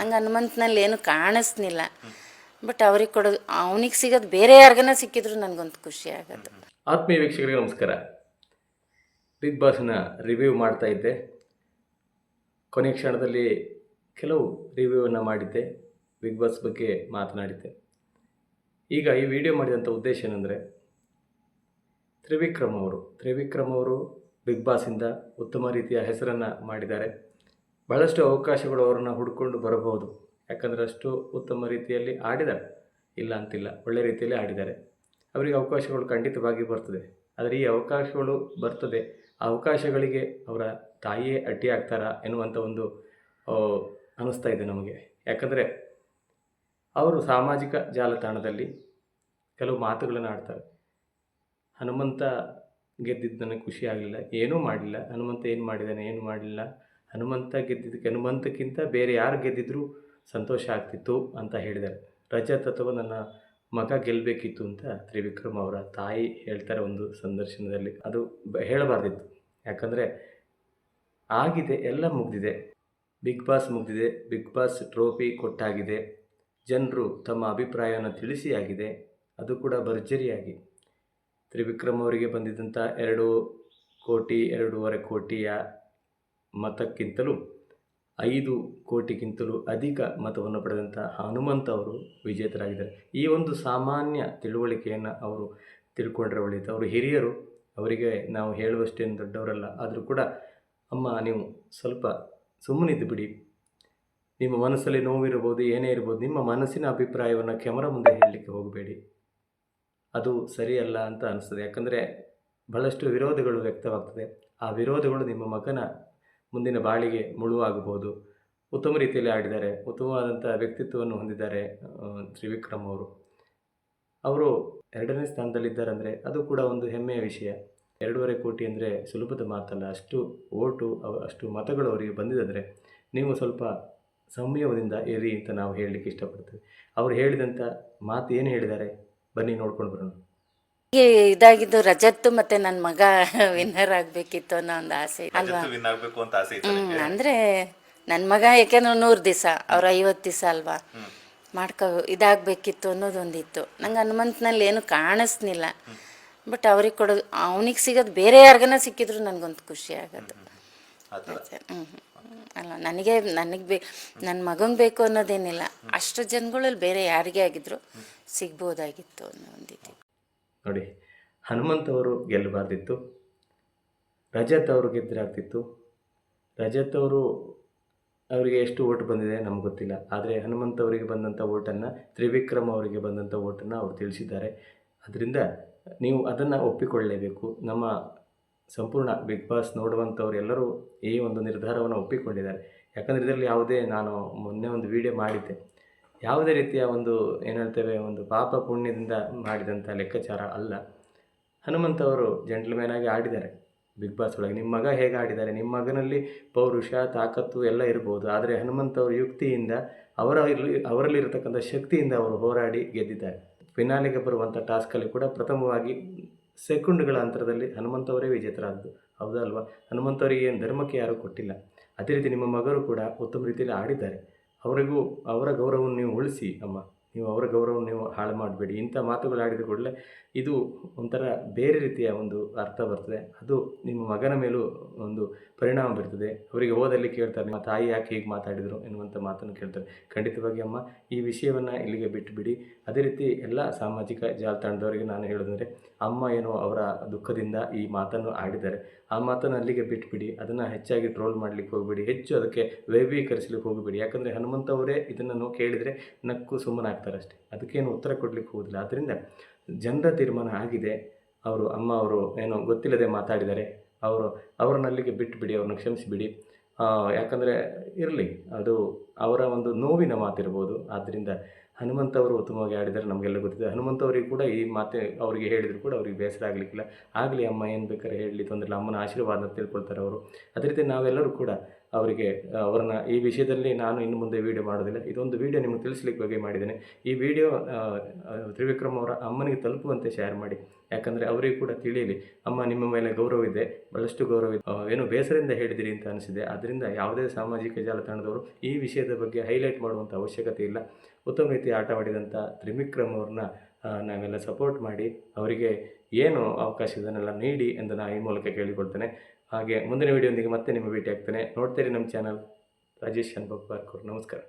ನಂಗೆ ಹನುಮಂತನಲ್ಲಿ ಏನು ಕಾಣಿಸ್ನಿಲ್ಲ. ಬಟ್ ಅವ್ರಿಗೆ ಕೊಡೋದು, ಅವನಿಗೆ ಸಿಗೋದು ಬೇರೆ ಯಾರಿಗನ ಸಿಕ್ಕಿದ್ರು ನನಗೊಂದು ಖುಷಿ ಆಗೋದು. ಆತ್ಮೀಯ ವೀಕ್ಷಕರಿಗೆ ನಮಸ್ಕಾರ. ಬಿಗ್ ಬಾಸ್ನ ರಿವ್ಯೂ ಮಾಡ್ತಾ ಇದ್ದೆ. ಕೊನೆ ಕ್ಷಣದಲ್ಲಿ ಕೆಲವು ರಿವ್ಯೂವನ್ನು ಮಾಡಿದ್ದೆ. ಬಿಗ್ ಬಾಸ್ ಬಗ್ಗೆ ಮಾತನಾಡಿದ್ದೆ. ಈಗ ಈ ವಿಡಿಯೋ ಮಾಡಿದಂಥ ಉದ್ದೇಶ ಏನಂದರೆ, ತ್ರಿವಿಕ್ರಮ್ ಅವರು ತ್ರಿವಿಕ್ರಮ್ ಅವರು ಬಿಗ್ ಬಾಸಿಂದ ಉತ್ತಮ ರೀತಿಯ ಹೆಸರನ್ನು ಮಾಡಿದ್ದಾರೆ. ಬಹಳಷ್ಟು ಅವಕಾಶಗಳು ಅವರನ್ನು ಹುಡ್ಕೊಂಡು ಬರಬಹುದು. ಯಾಕಂದರೆ ಅಷ್ಟು ಉತ್ತಮ ರೀತಿಯಲ್ಲಿ ಆಡಿದ್ದಾರೆ. ಇಲ್ಲ ಅಂತಿಲ್ಲ, ಒಳ್ಳೆ ರೀತಿಯಲ್ಲಿ ಆಡಿದ್ದಾರೆ. ಅವರಿಗೆ ಅವಕಾಶಗಳು ಖಂಡಿತವಾಗಿ ಬರ್ತದೆ. ಆದರೆ ಈ ಅವಕಾಶಗಳು ಬರ್ತದೆ. ಆ ಅವಕಾಶಗಳಿಗೆ ಅವರ ತಾಯಿಯೇ ಅಡ್ಡಿ ಆಗ್ತಾರಾ ಎನ್ನುವಂಥ ಒಂದು ಅನ್ನಿಸ್ತಾ ಇದೆ ನಮಗೆ. ಯಾಕಂದರೆ ಅವರು ಸಾಮಾಜಿಕ ಜಾಲತಾಣದಲ್ಲಿ ಕೆಲವು ಮಾತುಗಳನ್ನು ಆಡ್ತಾರೆ. ಹನುಮಂತ ಗೆದ್ದಿದ್ದು ನನಗೆ ಖುಷಿ ಆಗಲಿಲ್ಲ, ಏನೂ ಮಾಡಲಿಲ್ಲ ಹನುಮಂತ ಏನು ಮಾಡಿದ್ದಾನೆ, ಏನು ಮಾಡಲಿಲ್ಲ ಹನುಮಂತ ಗೆದ್ದಿದ್ದಕ್ಕೆ, ಹನುಮಂತಕ್ಕಿಂತ ಬೇರೆ ಯಾರು ಗೆದ್ದಿದ್ರು ಸಂತೋಷ ಆಗ್ತಿತ್ತು ಅಂತ ಹೇಳಿದ್ದಾರೆ. ರಜತ್ ಅಥವಾ ನನ್ನ ಮಗ ಗೆಲ್ಲಬೇಕಿತ್ತು ಅಂತ ತ್ರಿವಿಕ್ರಮ್ ಅವರ ತಾಯಿ ಹೇಳ್ತಾರೆ ಒಂದು ಸಂದರ್ಶನದಲ್ಲಿ. ಅದು ಹೇಳಬಾರ್ದಿತ್ತು. ಯಾಕಂದರೆ ಆಗಿದೆ, ಎಲ್ಲ ಮುಗಿದಿದೆ. ಬಿಗ್ ಬಾಸ್ ಮುಗಿದಿದೆ, ಬಿಗ್ ಬಾಸ್ ಟ್ರೋಫಿ ಕೊಟ್ಟಾಗಿದೆ. ಜನರು ತಮ್ಮ ಅಭಿಪ್ರಾಯವನ್ನು ತಿಳಿಸಿ ಆಗಿದೆ, ಅದು ಕೂಡ ಭರ್ಜರಿಯಾಗಿ. ತ್ರಿವಿಕ್ರಮ್ ಅವರಿಗೆ ಬಂದಿದ್ದಂಥ ಎರಡು ಕೋಟಿ, ಎರಡೂವರೆ ಕೋಟಿಯ ಮತಕ್ಕಿಂತಲೂ ಐದು ಕೋಟಿಗಿಂತಲೂ ಅಧಿಕ ಮತವನ್ನು ಪಡೆದಂಥ ಹನುಮಂತ ಅವರು ವಿಜೇತರಾಗಿದ್ದಾರೆ. ಈ ಒಂದು ಸಾಮಾನ್ಯ ತಿಳುವಳಿಕೆಯನ್ನು ಅವರು ತಿಳ್ಕೊಂಡ್ರೆ ಒಳಿತು. ಅವರು ಹಿರಿಯರು. ಅವರಿಗೆ ನಾವು ಹೇಳುವಷ್ಟೇನು ದೊಡ್ಡವರಲ್ಲ. ಆದರೂ ಕೂಡ, ಅಮ್ಮ, ನೀವು ಸ್ವಲ್ಪ ಸುಮ್ಮನಿದ್ದು ಬಿಡಿ. ನಿಮ್ಮ ಮನಸ್ಸಲ್ಲಿ ನೋವಿರ್ಬೋದು, ಏನೇ ಇರ್ಬೋದು, ನಿಮ್ಮ ಮನಸ್ಸಿನ ಅಭಿಪ್ರಾಯವನ್ನು ಕ್ಯಾಮರಾ ಮುಂದೆ ಹೇಳಲಿಕ್ಕೆ ಹೋಗಬೇಡಿ. ಅದು ಸರಿಯಲ್ಲ ಅಂತ ಅನಿಸ್ತದೆ. ಯಾಕಂದರೆ, ಬಹಳಷ್ಟು ವಿರೋಧಗಳು ವ್ಯಕ್ತವಾಗ್ತದೆ. ಆ ವಿರೋಧಗಳು ನಿಮ್ಮ ಮಗನ ಮುಂದಿನ ಬಾಳಿಗೆ ಮುಳುವಾಗಬಹುದು. ಉತ್ತಮ ರೀತಿಯಲ್ಲಿ ಆಡಿದ್ದಾರೆ. ಉತ್ತಮವಾದಂಥ ವ್ಯಕ್ತಿತ್ವವನ್ನು ಹೊಂದಿದ್ದಾರೆ ತ್ರಿವಿಕ್ರಮ್ ಅವರು. ಅವರು ಎರಡನೇ ಸ್ಥಾನದಲ್ಲಿದ್ದಾರೆ ಅಂದರೆ ಅದು ಕೂಡ ಒಂದು ಹೆಮ್ಮೆಯ ವಿಷಯ. ಎರಡೂವರೆ ಕೋಟಿ ಅಂದರೆ ಸುಲಭದ ಮಾತಲ್ಲ. ಅಷ್ಟು ಓಟು ಅಷ್ಟು ಮತಗಳು ಅವರಿಗೆ ಬಂದಿದ್ದರೆ ನೀವು ಸ್ವಲ್ಪ ಸಂಯಮದಿಂದ ಇರಿ ಅಂತ ನಾವು ಹೇಳಲಿಕ್ಕೆ ಇಷ್ಟಪಡ್ತೇವೆ. ಅವರು ಹೇಳಿದಂಥ ಮಾತು ಏನು ಹೇಳಿದ್ದಾರೆ? ಬನ್ನಿ ನೋಡ್ಕೊಂಡು ಬರೋಣ. ಇದಾಗಿದ್ದು ರಜತ್ತು ಮತ್ತೆ ನನ್ನ ಮಗ ವಿನ್ನರ್ ಆಗ್ಬೇಕಿತ್ತು ಅನ್ನೋ ಒಂದು ಆಸೆ. ಅಲ್ವಾ? ಹ್ಮ್ ಅಂದ್ರೆ ನನ್ನ ಮಗ ಯಾಕೆಂದ್ರೆ ನೂರು ದಿವಸ ಅವ್ರ ಐವತ್ತು ದಿವಸ ಅಲ್ವಾ? ಮಾಡ್ಕೋ ಇದಾಗ್ಬೇಕಿತ್ತು ಅನ್ನೋದೊಂದಿತ್ತು ನಂಗೆ ಹನುಮಂತನಲ್ಲಿ ಏನು ಕಾಣಿಸ್ನಿಲ್ಲ ಬಟ್ ಅವ್ರಿಗೆ ಕೊಡೋದು ಅವನಿಗೆ ಸಿಗೋದು ಬೇರೆ ಯಾರಿಗನ ಸಿಕ್ಕಿದ್ರು ನನಗೊಂದು ಖುಷಿ ಆಗೋದು. ಅಲ್ಲ ನನಗೆ ನನಗೆ ಬೇ ನನ್ನ ಮಗಂಗೆ ಬೇಕು ಅನ್ನೋದೇನಿಲ್ಲ. ಅಷ್ಟು ಜನಗಳಲ್ಲಿ ಬೇರೆ ಯಾರಿಗೆ ಆಗಿದ್ರು ಸಿಗ್ಬೋದಾಗಿತ್ತು ಅನ್ನೋ ಒಂದಿತ್ತು. ನೋಡಿ, ಹನುಮಂತ್ ಅವರು ಗೆಲ್ಲಬಾರ್ದಿತ್ತು, ರಜತ್ ಅವರು ಗೆದ್ದರಾಗ್ತಿತ್ತು. ರಜತ್ ಅವರು ಅವರಿಗೆ ಎಷ್ಟು ಓಟ್ ಬಂದಿದೆ ನಮ್ಗೆ ಗೊತ್ತಿಲ್ಲ. ಆದರೆ ಹನುಮಂತ್ ಅವರಿಗೆ ಬಂದಂಥ ಓಟನ್ನು ತ್ರಿವಿಕ್ರಮ್ ಅವರಿಗೆ ಬಂದಂಥ ಓಟನ್ನು ಅವರು ತಿಳಿಸಿದ್ದಾರೆ. ಅದರಿಂದ ನೀವು ಅದನ್ನು ಒಪ್ಪಿಕೊಳ್ಳಲೇಬೇಕು ನಮ್ಮ ಸಂಪೂರ್ಣ ಬಿಗ್ ಬಾಸ್ ನೋಡುವಂಥವ್ರು ಎಲ್ಲರೂ ಈ ಒಂದು ನಿರ್ಧಾರವನ್ನು ಒಪ್ಪಿಕೊಂಡಿದ್ದಾರೆ. ಯಾಕಂದರೆ ಇದರಲ್ಲಿ ಯಾವುದೇ ನಾನು ಮೊನ್ನೆ ಒಂದು ವಿಡಿಯೋ ಮಾಡಿದ್ದೆ. ಯಾವುದೇ ರೀತಿಯ ಒಂದು, ಏನು ಹೇಳ್ತೇವೆ, ಒಂದು ಪಾಪ ಪುಣ್ಯದಿಂದ ಮಾಡಿದಂಥ ಲೆಕ್ಕಾಚಾರ ಅಲ್ಲ. ಹನುಮಂತ ಅವರು ಜೆಂಟ್ಲ್ಮ್ಯಾನ್ ಆಗಿ ಆಡಿದ್ದಾರೆ. ಬಿಗ್ ಬಾಸ್ ಒಳಗೆ. ನಿಮ್ಮ ಮಗ ಹೇಗೆ ಆಡಿದ್ದಾರೆ? ನಿಮ್ಮ ಮಗನಲ್ಲಿ ಪೌರುಷ, ತಾಕತ್ತು ಎಲ್ಲ ಇರ್ಬೋದು. ಆದರೆ ಹನುಮಂತ ಅವರು ಯುಕ್ತಿಯಿಂದ, ಅವರ ಅವರಲ್ಲಿರತಕ್ಕಂಥ ಶಕ್ತಿಯಿಂದ ಅವರು ಹೋರಾಡಿ ಗೆದ್ದಿದ್ದಾರೆ. ಫಿನಾಲಿಗೆ ಬರುವಂಥ ಟಾಸ್ಕಲ್ಲಿ ಕೂಡ ಪ್ರಥಮವಾಗಿ ಸೆಕೆಂಡ್ಗಳ ಅಂತರದಲ್ಲಿ ಹನುಮಂತವರೇ ವಿಜೇತರಾದ್ದು ಹೌದಲ್ವಾ? ಹನುಮಂತವರಿಗೆ ಏನು ಧರ್ಮಕ್ಕೆ ಯಾರೂ ಕೊಟ್ಟಿಲ್ಲ. ಅದೇ ರೀತಿ ನಿಮ್ಮ ಮಗರು ಕೂಡ ಉತ್ತಮ ರೀತಿಯಲ್ಲಿ ಆಡಿದ್ದಾರೆ. ಅವರಿಗೂ ಅವರ ಗೌರವವನ್ನು ನೀವು ಉಳಿಸಿ ಅಮ್ಮ. ನೀವು ಅವರ ಗೌರವ ನೀವು ಹಾಳು ಮಾಡಬೇಡಿ. ಇಂಥ ಮಾತುಗಳು ಆಡಿದ ಕೂಡಲೇ ಇದು ಒಂಥರ ಬೇರೆ ರೀತಿಯ ಒಂದು ಅರ್ಥ ಬರ್ತದೆ. ಅದು ನಿಮ್ಮ ಮಗನ ಮೇಲೂ ಒಂದು ಪರಿಣಾಮ ಬೀರ್ತದೆ. ಅವರಿಗೆ ಓದಲ್ಲಿ ಕೇಳ್ತಾರೆ, ನಿಮ್ಮ ತಾಯಿ ಯಾಕೆ ಹೀಗೆ ಮಾತಾಡಿದರು ಎನ್ನುವಂಥ ಮಾತನ್ನು ಕೇಳ್ತಾರೆ. ಖಂಡಿತವಾಗಿ ಅಮ್ಮ, ಈ ವಿಷಯವನ್ನು ಇಲ್ಲಿಗೆ ಬಿಟ್ಟುಬಿಡಿ ಅದೇ ರೀತಿ ಎಲ್ಲ ಸಾಮಾಜಿಕ ಜಾಲತಾಣದವರಿಗೆ ನಾನು ಹೇಳೋದಂದರೆ ಅಮ್ಮ ಏನೋ ಅವರ ದುಃಖದಿಂದ ಈ ಮಾತನ್ನು ಆಡಿದ್ದಾರೆ. ಆ ಮಾತನ್ನು ಅಲ್ಲಿಗೆ ಬಿಟ್ಬಿಡಿ. ಅದನ್ನು ಹೆಚ್ಚಾಗಿ ಟ್ರೋಲ್ ಮಾಡಲಿಕ್ಕೆ ಹೋಗಬೇಡಿ. ಹೆಚ್ಚು ಅದಕ್ಕೆ ವೈವೀಕರಿಸಲಿಕ್ಕೆ ಹೋಗಬೇಡಿ. ಯಾಕಂದರೆ ಹನುಮಂತ ಅವರೇ ಇದನ್ನು ಕೇಳಿದರೆ ನಕ್ಕು ಸುಮ್ಮನಾಗ್ತಾರೆ. ಅಷ್ಟೇ. ಅದಕ್ಕೇನು ಉತ್ತರ ಕೊಡಲಿಕ್ಕೆ ಹೋಗೋದಿಲ್ಲ. ಆದ್ದರಿಂದ ಜನರ ತೀರ್ಮಾನ ಆಗಿದೆ. ಅವರು ಅಮ್ಮ, ಅವರು ಏನೋ ಗೊತ್ತಿಲ್ಲದೆ ಮಾತಾಡಿದ್ದಾರೆ. ಅವರು ಅವರನ್ನ ಅಲ್ಲಿಗೆ ಬಿಟ್ಟುಬಿಡಿ ಅವ್ರನ್ನ ಕ್ಷಮಿಸಿಬಿಡಿ. ಯಾಕಂದರೆ ಇರಲಿ, ಅದು ಅವರ ಒಂದು ನೋವಿನ ಮಾತಿರ್ಬೋದು. ಆದ್ದರಿಂದ ಹನುಮಂತ ಅವರು ಉತ್ತಮವಾಗಿ ಆಡಿದರೆ ನಮಗೆಲ್ಲ ಗೊತ್ತಿದೆ. ಹನುಮಂತ ಅವರಿಗೆ ಕೂಡ ಈ ಮಾತೆ ಅವರಿಗೆ ಹೇಳಿದ್ರು ಕೂಡ ಅವರಿಗೆ ಬೇಸರ ಆಗಲಿಕ್ಕಿಲ್ಲ. ಆಗಲಿ ಅಮ್ಮ, ಏನು ಬೇಕಾದ್ರೆ ಹೇಳಲಿ ತೊಂದರೆ ಅಮ್ಮನ ಆಶೀರ್ವಾದ ತಿಳ್ಕೊಳ್ತಾರೆ ಅವರು. ಅದೇ ರೀತಿ ನಾವೆಲ್ಲರೂ ಕೂಡ ಅವರಿಗೆ ಅವ್ರನ್ನ ಈ ವಿಷಯದಲ್ಲಿ ನಾನು ಇನ್ನು ಮುಂದೆ ವಿಡಿಯೋ ಮಾಡೋದಿಲ್ಲ ಇದೊಂದು ವಿಡಿಯೋ ನಿಮಗೆ ತಿಳಿಸ್ಲಿಕ್ಕೆ ಬಗ್ಗೆ ಮಾಡಿದ್ದೇನೆ. ಈ ವಿಡಿಯೋ ತ್ರಿವಿಕ್ರಮ್ ಅವರ ಅಮ್ಮನಿಗೆ ತಲುಪುವಂತೆ ಶೇರ್ ಮಾಡಿ. ಯಾಕಂದರೆ ಅವರಿಗೂ ಕೂಡ ತಿಳಿಯಲಿ, ಅಮ್ಮ ನಿಮ್ಮ ಮೇಲೆ ಗೌರವ ಇದೆ, ಬಹಳಷ್ಟು ಗೌರವ ಇದೆ. ಏನು ಬೇಸರಿಂದ ಹೇಳಿದಿರಿ ಅಂತ ಅನಿಸಿದೆ ಅದರಿಂದ ಯಾವುದೇ ಸಾಮಾಜಿಕ ಜಾಲತಾಣದವರು ಈ ವಿಷಯದ ಬಗ್ಗೆ ಹೈಲೈಟ್ ಮಾಡುವಂಥ ಅವಶ್ಯಕತೆ ಇಲ್ಲ. ಉತ್ತಮ ರೀತಿ ಆಟವಾಡಿದಂಥ ತ್ರಿವಿಕ್ರಮ್ ಅವ್ರನ್ನ ನಾವೆಲ್ಲ ಸಪೋರ್ಟ್ ಮಾಡಿ, ಅವರಿಗೆ ಏನು ಅವಕಾಶ ಇದನ್ನೆಲ್ಲ ನೀಡಿ ಎಂದು ನಾನು ಈ ಮೂಲಕ ಕೇಳಿಕೊಳ್ತೇನೆ. ಹಾಗೆ ಮುಂದಿನ ವಿಡಿಯೋದೊಂದಿಗೆ ಮತ್ತೆ ನಿಮ್ಮ ಭೇಟಿ ಆಗ್ತೇನೆ ನೋಡ್ತೀರಿ ನಮ್ಮ ಚಾನಲ್ ರಾಜೇಶ್ ಅನ್ಬಪ್ಪಾರ್ಕರ್ ನಮಸ್ಕಾರ.